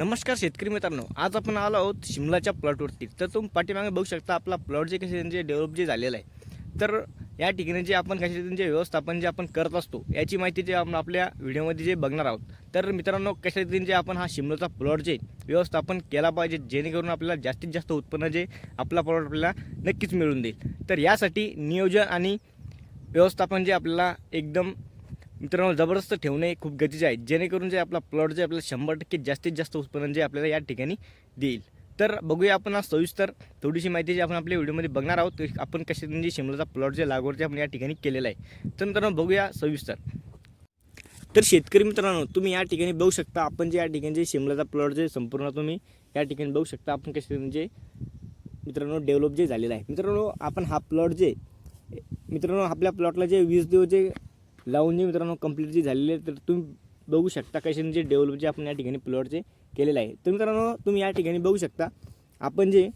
नमस्कार शेतकरी मित्रांनो आज आपण आलो आहोत शिमलाच्या प्लॉटवरती. तर तुम्ही पाठीमागे बघू शकता आपला प्लॉट जे कसे जे डेव्हलप जे झालेलं आहे. तर या ठिकाणी जे आपण कशा जे व्यवस्थापन जे आपण करत असतो याची माहिती जे आपण आपल्या व्हिडिओमध्ये जे बघणार आहोत. तर मित्रांनो कशा रीतीने जे आपण हा शिमलाचा प्लॉट जे व्यवस्थापन केला पाहिजे जेणेकरून आपल्याला जास्तीत जास्त उत्पन्न जे आपला प्लॉट आपल्याला नक्कीच मिळून देईल. तर यासाठी नियोजन आणि व्यवस्थापन जे आपल्याला एकदम मित्रांनो जबरदस्त ठेवणे खूप गरजेचे आहे. जेणेकरून जे आपला प्लॉट जे आपल्याला शंभर टक्के जास्तीत जास्त उत्पन्न जे आपल्याला या ठिकाणी देईल. तर बघूया आपण आज सविस्तर थोडीशी माहिती जी आपण आपल्या व्हिडिओमध्ये बघणार आहोत आपण कशा म्हणजे शिमलाचा प्लॉट जे लागवड जे आपण या ठिकाणी केलेला आहे. तर मित्रांनो बघूया सविस्तर. तर शेतकरी मित्रांनो तुम्ही या ठिकाणी बघू शकता आपण जे या ठिकाणी जे शिमलाचा प्लॉट जे संपूर्ण तुम्ही या ठिकाणी बघू शकता आपण कसे म्हणजे मित्रांनो डेव्हलप जे झालेला आहे. मित्रांनो आपण हा प्लॉट जे मित्रांनो आपल्या प्लॉटला जे वीस दिवस जे लावून जे मित्रांनो कंप्लीट जे झालेले तर तुम्ही बघू शकता कशाने जे डेव्हलप जे आपण या ठिकाणी प्लॉटचे केलेलं आहे. तर मित्रांनो तुम्ही या ठिकाणी बघू शकता आपण जे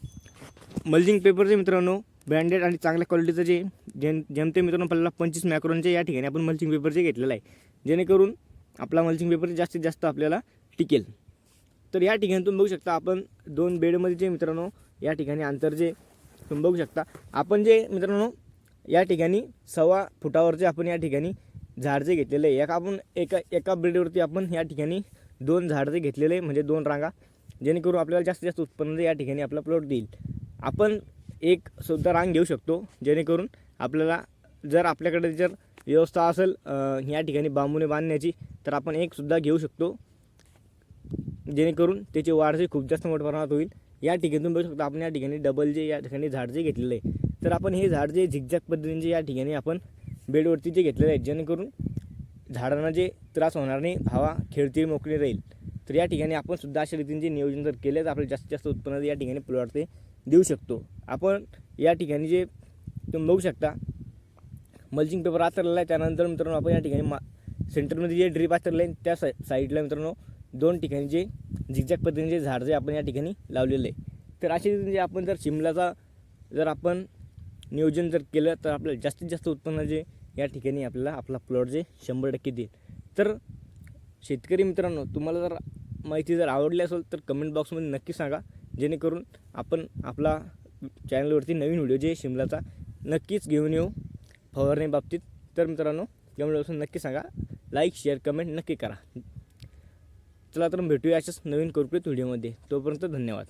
मल्चिंग पेपरचे मित्रांनो ब्रँडेड आणि चांगल्या क्वालिटीचं जे जेम जेमते मित्रांनो आपल्याला पंचवीस मॅक्रोनचे या ठिकाणी आपण मल्चिंग पेपर जे घेतलेलं आहे. जेणेकरून आपला मल्चिंग पेपर जास्तीत जास्त आपल्याला टिकेल. तर या ठिकाणी तुम्ही बघू शकता आपण दोन बेडमध्ये जे मित्रांनो या ठिकाणी अंतर जे तुम्ही बघू शकता. आपण जे मित्रांनो या ठिकाणी सव्वा फुटावरचे आपण या ठिकाणी झाड जे घेतलेले आहे एका आपण एका एका ब्रीडवरती आपण या ठिकाणी दोन झाड जे घेतलेले आहे, म्हणजे दोन रांगा जेणेकरून आपल्याला जास्तीत जास्त उत्पन्न या ठिकाणी आपला प्लॉट देईल. आपण एक सुद्धा रांग घेऊ शकतो जेणेकरून आपल्याला जर आपल्याकडे जर व्यवस्था असेल या ठिकाणी बांबूने बांधण्याची तर आपण एकसुद्धा घेऊ शकतो जेणेकरून त्याची वाढ खूप जास्त मोठ्या प्रमाणात होईल. या ठिकाणी तुम्ही बघू शकता आपण या ठिकाणी डबल जे या ठिकाणी झाड जे घेतलेलं आहे. तर आपण हे झाड जे झिकझॅक पद्धतीने जे या ठिकाणी आपण बेडवरती जे घेतलेले आहेत जेणेकरून झाडांना जे त्रास होणार नाही हवा खेळती मोकळी राहील तर या ठिकाणी आपण सुद्धा अशा रीतीने नियोजन जर केले तर आपल्याला जास्तीत जास्त उत्पन्न या ठिकाणी प्लॉट देऊ शकतो. आपण या ठिकाणी जे तुम्ही बघू शकता मल्चिंग पेपर आतरलेला आहे त्यानंतर मित्रांनो आपण या ठिकाणी मा सेंटरमध्ये जे ड्रीप आतरलं आहे त्या सा साईडला मित्रांनो दोन ठिकाणी जे झिकझॅक पद्धतीने जे झाड जे आपण या ठिकाणी लावलेलं आहे. तर अशा रीतीने जे आपण जर शिमलाचा जर आपण नियोजन जर केलं तर आपल्याला जास्तीत जास्त उत्पन्न जे या ठिकाणी आपल्याला आपला प्लॉट जे शंभर टक्के देईल. तर शेतकरी मित्रांनो तुम्हाला जर माहिती जर आवडली असेल तर कमेंट बॉक्समध्ये नक्की सांगा. जेणेकरून आपण आपला चॅनलवरती नवीन व्हिडिओ जे शिमलाचा नक्कीच घेऊन येऊ फवारणी बाबतीत. तर मित्रांनो कमेंट बॉक्समध्ये नक्की सांगा. लाईक शेअर कमेंट नक्की करा. चला तर भेटूया अशाच नवीन कॉर्पोरेट व्हिडिओमध्ये तोपर्यंत धन्यवाद.